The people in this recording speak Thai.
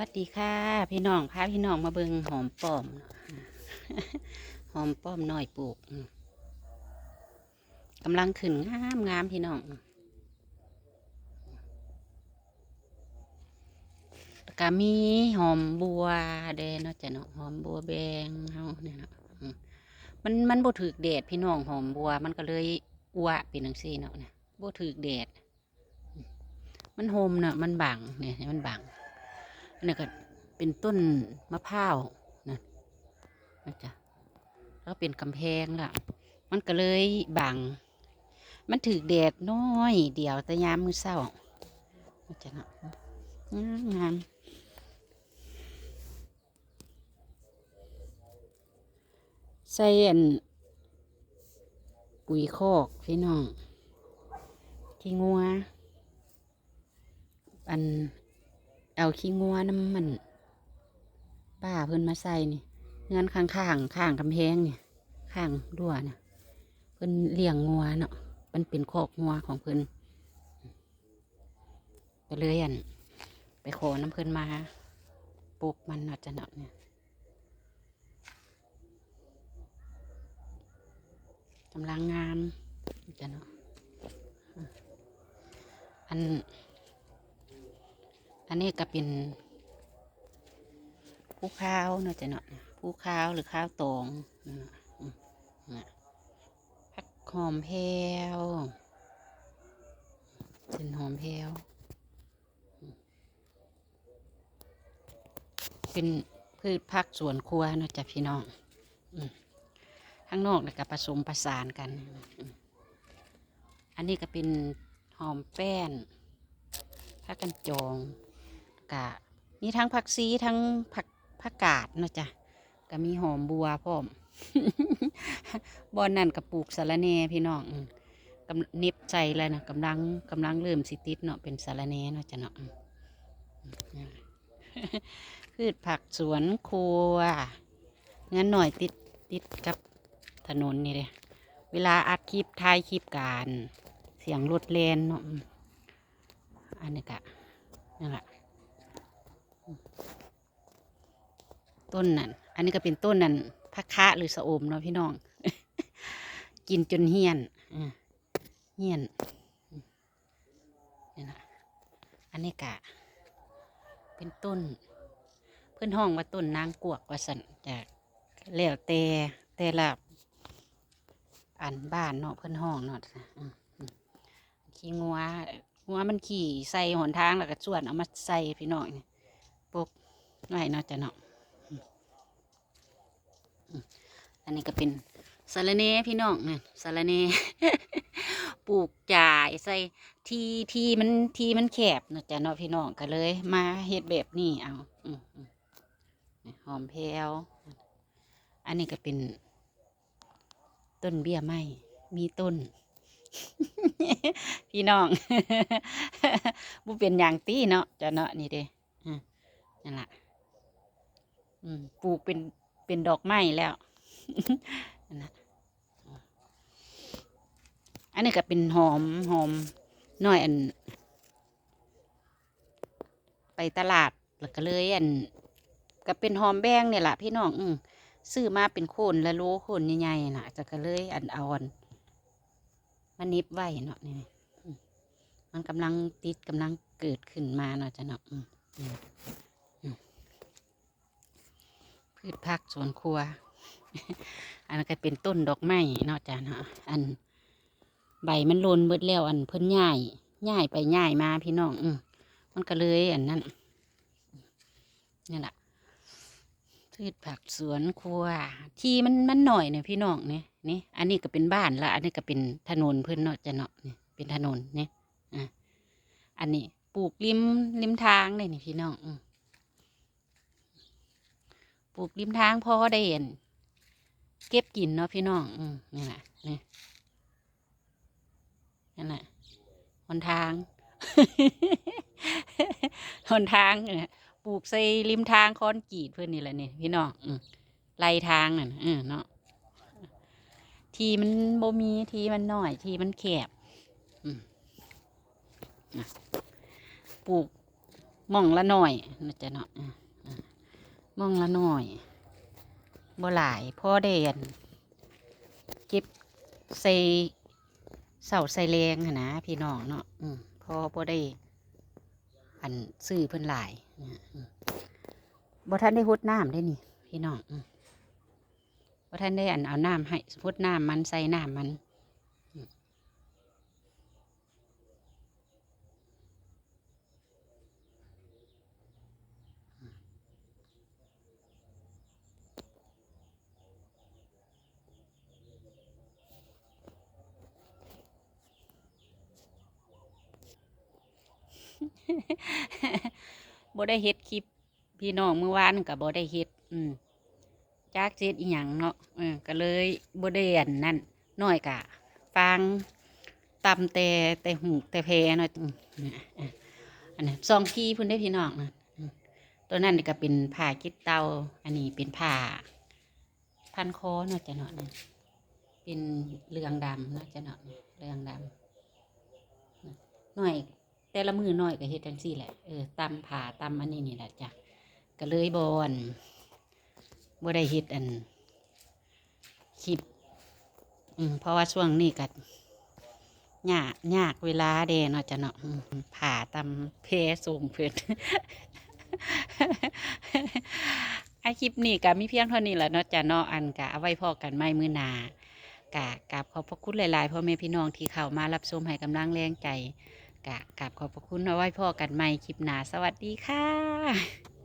วัดดีค่ะ พี่น้องพาพี่น้องมาเบิงหอมป้อม หอมป้อมหน้อยปลูกกำลังขึ้นงามงามพี่น้องก็มีหอมบัวเดนเนาะจ้ะเนาะหอมบัวแบงเฮาเนี่ยเนาะมันมันบ่ถือแดดพี่น้องหอมบัว มันก็เลยอ้วเป็นจังซี่เนาะเนี่ยบ่ถือแดดอืมมันโฮมเนาะมันบังเนี่ยมันบัง อันนี้ก็เป็นต้นมะพร้าวนะนะจ๊ะแล้วเป็นกำแพงล่ะ มันก็เลยบัง มันถือแดดน้อย เดียวแต่ยามมือเศร้านะจ๊ะนะงามงามใส่อันปุ๋ยคอกพี่น้องขี้งัวอัน เอาขี้งัวน้ำมันป้าเพิ่นมาใส่นี่เงินข้างข้างๆข้างกำแพงนี่ข้างรั้วเนี่ยเพิ่นเลี้ยงงัวเนาะมันเป็นคอกงัวของเพิ่นก็เลยอัน ไปขอน้ำเพิ่นมาปลูกมันเนาะจะเนาะเนี่ยกำลังงามจะเนาะอัน นนี้ก็เป็นผู้ข้าวเนาะจ้ะเนาะผู้ข้าวหรือข้าวตองผักหอมแพวเป็นหอมแพวเป็นพืชผักสวนครัวเนาะจ้ะพี่น้องข้างนอกเนี่ยก็ผสมผสานกัน อันนี้ก็เป็นหอมแป้นผักกันจอง กะมีทั้งผักซีทั้งผักผักกาดเนาะจ้ะก็มีหอมบัวพร้อมบอนนั่นกับปลูกสะระแน่พี่น้องกำเน็บใจเลยนะกำลังกำลังเริ่มสิติดเนาะเป็นสะระแน่เนาะจ้ะเนาะพืชผักสวนครัวงั้นหน่อยติดติดกับถนนนี่เลยเวลาอัดคลิปถ่ายคลิปการ เสียงรถเลนเนาะอันนี้กะนั่นแหละ ต้นนั่น อันนี้ก็เป็นต้นนั่นพักคะหรือสะโอมเนาะพี่น้อง กินจนเฮียนอ่าเฮียนอืมนี่นะอันนี้กะ เป็นต้น เพื่อนห้องว่าต้นนางกวกว่าสันจากแล้วแต่แต่ละอันบ้านเนาะเพื่อนห้องเนาะอืมอืมขี้งัวหัวมันขี่ใส่หนทางแล้วก็ส่วนเอามาใส่พี่น้องนี่ปุ๊บไว้เนาะจ้ะเนาะอืม อันนี้ก็เป็นสาระเนพี่น้องนี่สาระเนปลูกจ่ายใส่ทีทีมันทีมันแคบเนาะจ้ะเนาะพี่น้องก็เลย มาเฮ็ดแบบนี้เอาอหอมแพรวอันนี้ก็เป็น ต้นเบี้ยไม้มีต้น พี่น้องบุเป็นอย่างตีเนาะจะเนาะนี่เด้นั่นแหละปลูกเป็น เป็นดอกไม้แล้วอันนี้ก็เป็นหอมหอมน้อยอัน ไปตลาดแล้วก็เลยอันก็เป็นหอมแบงเนี่ยแหละพี่น้องอืซื้อมาเป็นโคนละโลโคนใหญ่ๆน่ะจะก็เลยอันอาอันมานิบไว้เนาะนี่มันกำลังติดกำลังเกิดขึ้นมาเนาะจ้ะเนาะอืมอืมอืม พืชผักสวนครัว อันนั้ก็เป็นต้นดอกไม้นาะจ้ะเนาะอันใบมันโลนเบิดแล้วอันเพิ่นย่ายย่ายไปย่ายมาพี่น้อง อืมันก็เลยอันนั้นนี่แหละพืชผักสวนครัว ที่มันมันหน่อยเนี่ยพี่น้องเนี่ยนี่อันนี้ก็เป็นบ้านละอันนี้ก็เป็นถนนเพื่อนเนาะจะเนาะนี่เป็นถนนเนี่ยอะอันนี้ปลูกริมริมทางเลยนี่พี่น้องอืม ปลูกริมทางพอได้เห็นเก็บกินเนาะพี่น้อง อืมนี่แหละนี่นั่นแหละหนทางหนทางเนี่ยปลูกใส่ริมทางคอนกรีดเพื่อนนี่แหละนี่พี่น้องอืมไล่ทางน่ะเออเนาะทีมันบ่มีทีมันหน้อย ทีมันแคบอืมปลูกหมองละหน่อยนะจ๊ะเนาะ มองละหน่อยบ่หลายพ่อเดนเก็บใส่เสาใส่แรงนะพี่น้องเนาะอืมพอได้ อันซื้อเพิ่นหลายนะอืมบ่ทันได้หดน้ำได้นี่ พี่น้องบ่ทันได้อันเอาน้ำให้หดน้ำมันใส่น้ำมัน บ่ได้เฮ็ดคลิป พี่น้องเมื่อวานก็บ่ได้เฮ็ด อืมจากเจ็ดอีหยังเนาะเออก็เลยบ่ได้อันนั่นน้อยกะฟังตำแต่แต่หูแต่แพเนาะอืมอะอันนั้นซองพี่พุ่นได้พี่น้องนะตัวนั้นก็เป็นผ้าคิดเตาอันนี้เป็นผ้าพันคอเนาะจะเนาะนะเป็นเหลืองดำเนาะจะเนาะเหลืองดำหน่อย แต่ละมือหน่อยก็เฮ็ดจังซี่แหละเออตำผ่าตำอันนี้นี่แหละจ้ะก็เลยบอนบ่ได้เฮ็ดอันคลิปอืมเพราะว่าช่วงนี้ก็ยากยากเวลาเดเนาะจ้ะเนาะผ่าตำเพส่งเพิ่นไอคลิปนี้ก็มีเพียงเท่านี้แหละเนาะจ้ะเนาะอันกะเอาไว้พอกันไม่มือหนากะกราบขอบพระคุณหลาย ๆ พ่อแม่พี่น้องที่เข้ามารับชมให้กำลังแรงใจ กะกลับขอบพระคุณเอาไว้พ่อกันใหม่คลิปหนาสวัสดีค่ะ